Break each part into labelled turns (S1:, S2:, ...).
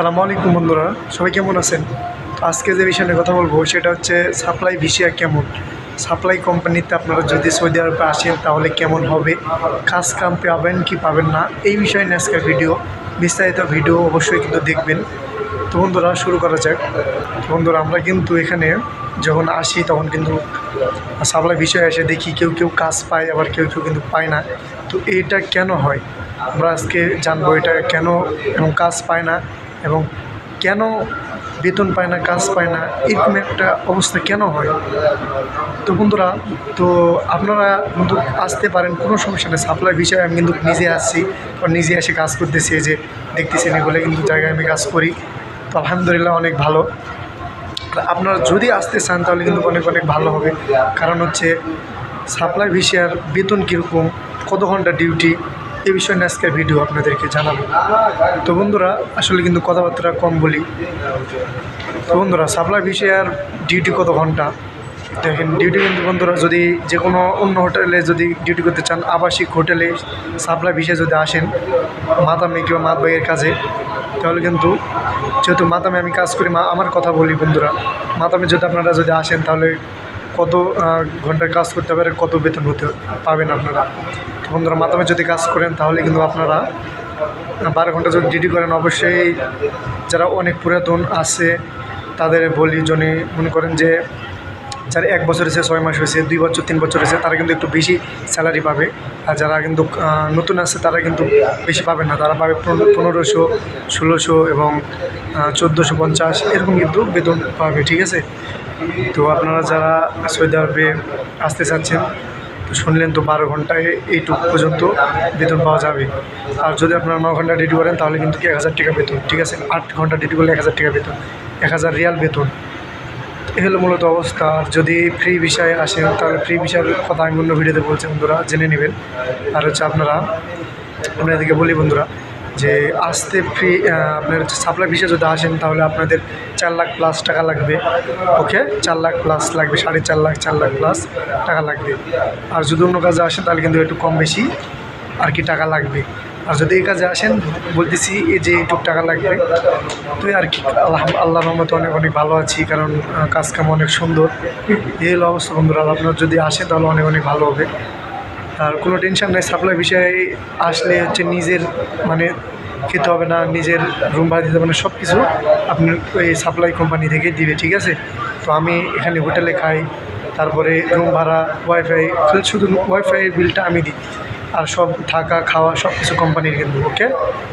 S1: সালামু আলাইকুম বন্ধুরা, সবাই কেমন আছেন? আজকে যে বিষয় নিয়ে কথা বলব, সেটা হচ্ছে সাপ্লাই ভিসিয়া কেমন? সাপ্লাই কোম্পানিতে আপনারা যদি সৌদি আরবে আসেন, তাহলে কেমন হবে? কাজ কাম পাবেন কি পাবেন না? এই বিষয়ে নিয়ে আজকের ভিডিও, বিস্তারিত ভিডিও অবশ্যই কিন্তু দেখবেন। তো বন্ধুরা, শুরু করা যাক। বন্ধুরা, আমরা কিন্তু এখানে যখন আসি, তখন কিন্তু সাপ্লাই বিষয়ে এসে দেখি কেউ কেউ কাজ পায়, আবার কেউ কেউ কিন্তু পায় না। তো এইটা কেন হয়? আমরা আজকে জানব এটা কেন এবং কাজ পায় না। এবং কেন বেতন পায় না, কাজ পায় না, এরকম একটা অবস্থা কেন হয়? তো বন্ধুরা, তো আপনারা কিন্তু আসতে পারেন, কোনো সমস্যা নেই। সাপ্লাই বিষয়ে আমি কিন্তু নিজে আসছি নিজে এসে কাজ করতেছি যে দেখতেছেন এগুলো কিন্তু জায়গায় আমি কাজ করি। তো আলহামদুলিল্লাহ অনেক ভালো। আপনারা যদি আসতে চান, তাহলে কিন্তু অনেক অনেক ভালো হবে। কারণ হচ্ছে সাপ্লাই ভিসিয়ার বেতন কীরকম, কত ঘণ্টা ডিউটি এই বিষয়ে নিয়ে আজকের ভিডিও আপনাদেরকে জানাব। তো বন্ধুরা, আসলে কিন্তু কথাবার্তা কম বলি। তো বন্ধুরা, সাপ্লাই ভিসিয়ার ডিউটি কত ঘণ্টা? দেখেন ডিউটি কিন্তু বন্ধুরা, যদি যে কোনো অন্য হোটেলে যদি ডিউটি করতে চান, আবাসিক হোটেলে সাপ্লাই ভিসিয়া যদি আসেন, মাতামে কিংবা মাতবাইয়ের কাজে তাহলে কিন্তু যেহেতু মাতামে আমি কাজ করি, মা, আমার কথা বলি বন্ধুরা। মাতামে যদি আপনারা যদি আসেন, তাহলে কত ঘণ্টার কাজ করতে পারে, কত বেতন হতে পাবেন আপনারা? বন্ধুরা, মাধ্যমে যদি কাজ করেন, তাহলে কিন্তু আপনারা বারো ঘণ্টা যদি ডিউটি করেন, অবশ্যই যারা অনেক পুরাতন আছে, তাদের বলি জনে মনে করেন যে যারা এক বছর হয়েছে, ছয় মাস হয়েছে, দুই বছর, তিন বছর হয়েছে, তারা কিন্তু একটু বেশি স্যালারি পাবে। আর যারা কিন্তু নতুন আছে, তারা কিন্তু বেশি পাবে না। তারা পাবে পনেরো- পনেরোশো, ষোলোশো এবং চোদ্দোশো পঞ্চাশ, এরকম কিন্তু বেতন পাবে, ঠিক আছে? তো আপনারা যারা সৌদি আরবে আসতে চাচ্ছেন, তো শুনলেন তো বারো ঘন্টায় এইটুকু পর্যন্ত বেতন পাওয়া যাবে। আর যদি আপনারা ন ঘণ্টা ডিউটি করেন, তাহলে কিন্তু এক হাজার টাকা বেতন, ঠিক আছে? আট ঘণ্টা ডিউটি করলে এক হাজার টাকা বেতন, এক হাজার রিয়াল বেতন। হলো মূলত অবস্থা। যদি ফ্রি বিষয়ে আসেন তাহলে ফ্রি বিষয়ের কথা আমি অন্য ভিডিওতে বলছি বন্ধুরা, জেনে নেবেন। আর হচ্ছে আপনারা আপনাদেরকে বলি বন্ধুরা, যে আসতে ফ্রি আপনার হচ্ছে সাপ্লাই বিষয়ে যদি আসেন, তাহলে আপনাদের চার লাখ প্লাস টাকা লাগবে। ওকে চার লাখ প্লাস লাগবে, সাড়ে চার লাখ চার লাখ প্লাস টাকা লাগবে। আর যদি অন্য কাজে আসেন, তাহলে কিন্তু একটু কম বেশি আর কি টাকা লাগবে। আর যদি এই কাজে আসেন বলতেছি এই যে এইটুক টাকা লাগবে তো আর কি আল্লাহ আল্লাহ রহমতে অনেক অনেক ভালো আছি কারণ আহ, কাজ কাম অনেক সুন্দর। এই হলো অবস্থা বন্ধুরা আপনার যদি আসেন তাহলে অনেক অনেক ভালো হবে। আর কোনো টেনশন নাই সাপ্লাই বিষয়ে আসলে হচ্ছে নিজের মানে খেতে হবে না নিজের রুম ভাড়া দিতে হবে না সব কিছু আপনার ওই সাপ্লাই কোম্পানি থেকে দিবে ঠিক আছে? তো আমি এখানে হোটেলে খাই তারপরে রুম ভাড়া ওয়াইফাই শুধু ওয়াইফাইয়ের বিলটা আমি দিই। আর সব থাকা, খাওয়া সব কিছু কোম্পানির কিন্তু ওকে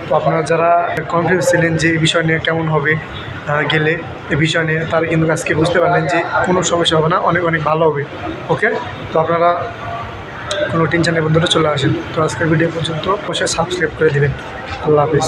S1: তো আপনারা যারা কনফিউজ ছিলেন যে এই বিষয় নিয়ে কেমন হবে গেলে এই বিষয় নিয়ে, তারা কিন্তু আজকে বুঝতে পারলেন যে কোনো সমস্যা হবে না, অনেক অনেক ভালো হবে ওকে তো আপনারা কোনো টেনশনের বন্ধুরা, চলে আসেন। তো আজকের ভিডিও পর্যন্ত অবশ্যই সাবস্ক্রাইব করে দেবেন। আল্লাহ হাফিজ।